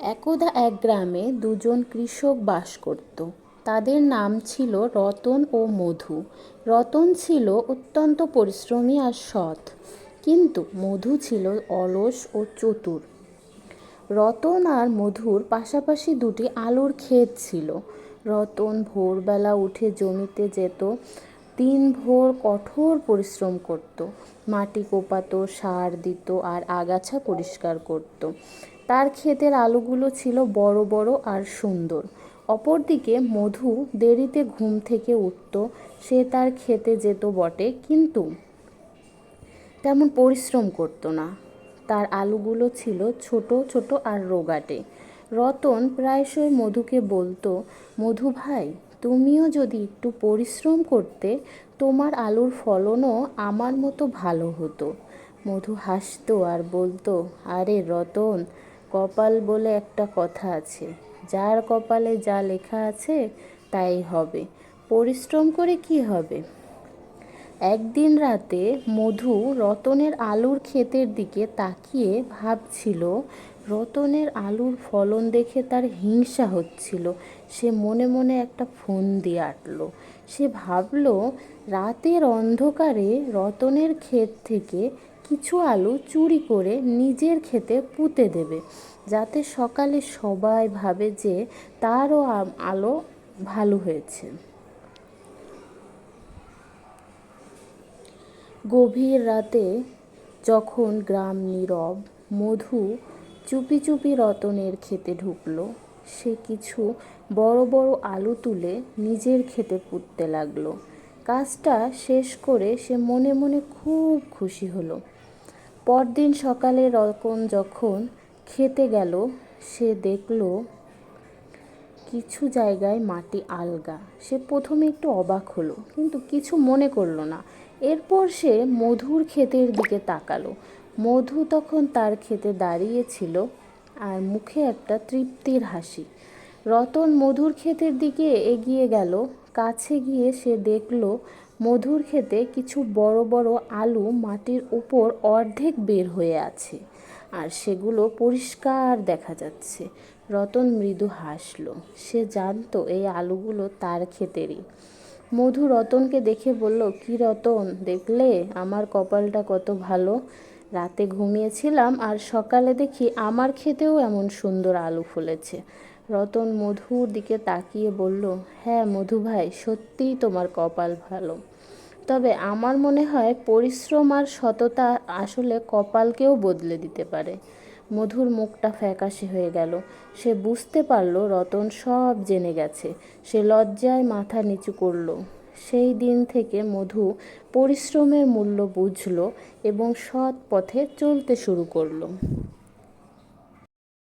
একদা এক গ্রামে দুজন কৃষক বাস করত। তাদের নাম ছিল রতন ও মধু। রতন ছিল অত্যন্ত পরিশ্রমী আর সৎ, কিন্তু মধু ছিল অলস ও চতুর। রতন আর মধুর পাশাপাশি দুটি আলুর ক্ষেত ছিল। রতন ভোরবেলা উঠে জমিতে যেত দিন ভোর কঠোর পরিশ্রম করত, মাটি কোপাতো, সার দিত আর আগাছা পরিষ্কার করত। তার ক্ষেতের আলুগুলো ছিল বড় বড় আর সুন্দর। অপরদিকে মধু দেরিতে ঘুম থেকে উঠত, সে তার খেতে যেত বটে, কিন্তু তেমন পরিশ্রম করতো না। তার আলুগুলো ছিল ছোট ছোট আর রোগাটে। রতন প্রায়শই মধুকে বলতো, মধু ভাই, তুমিও যদি একটু পরিশ্রম করতে, তোমার আলুর ফলনও আমার মতো ভালো হতো। মধু হাসতো আর বলতো, আরে রতন কপাল বলে একটা কথা আছে। যার কপালে যা লেখা আছে, তাই হবে। পরিশ্রম করে কি হবে? একদিন রাতে মধু রতনের আলুর ক্ষেতের দিকে তাকিয়ে ভাবছিল, রতনের আলুর ফলন দেখে তার হিংসা হচ্ছিল। সে মনে মনে একটা ফোন দিয়ে আটলো। সে ভাবলো, রাতের অন্ধকারে রতনের ক্ষেত থেকে কিছু আলু চুরি করে নিজের ক্ষেতে পুঁতে দেবে, যাতে সকালে সবাই ভাবে যে তারও আলো ভালো হয়েছে। গভীর রাতে যখন গ্রাম নীরব মধু চুপি চুপি রতনের খেতে ঢুকলো, সে কিছু বড় বড় আলু তুলে নিজের খেতে পুঁততে লাগল। কাজটা শেষ করে সে মনে মনে খুব খুশি হলো। পরদিন সকালে রতন যখন খেতে গেল, সে দেখল কিছু জায়গায় মাটি আলগা। সে প্রথমে একটু অবাক হলো, কিন্তু কিছু মনে করল না। এরপর সে মধুর ক্ষেতের দিকে তাকালো। মধু তখন তার ক্ষেতে দাঁড়িয়েছিল আর মুখে একটা তৃপ্তির হাসি। রতন মধুর ক্ষেতের দিকে এগিয়ে গেল। কাছে গিয়ে সে দেখল, মধুর ক্ষেতে কিছু বড় বড় আলু মাটির উপর অর্ধেক বের হয়ে আছে আর সেগুলো পরিষ্কার দেখা যাচ্ছে। রতন মৃদু হাসল। সে জানতো এই আলুগুলো তার ক্ষেতেরই। মধু রতনকে দেখে বলল, কি রতন, দেখলে? আমার কপালটা কত ভালো। রাতে ঘুমিয়েছিলাম আর সকালে দেখি আমার খেতেও এমন সুন্দর আলু ফুলেছে। রতন মধুর দিকে তাকিয়ে বলল হ্যাঁ মধু ভাই, সত্যিই তোমার কপাল ভালো। তবে আমার মনে হয় পরিশ্রম আর সততা আসলে কপালকেও বদলে দিতে পারে। মধুর মুখটা ফ্যাকাশে হয়ে গেল। সে বুঝতে পারল রতন সব জেনে গেছে। সে লজ্জায় মাথা নিচু করল। সেই দিন থেকে মধু পরিশ্রমের মূল্য বুঝল এবং সৎ পথে চলতে শুরু করল।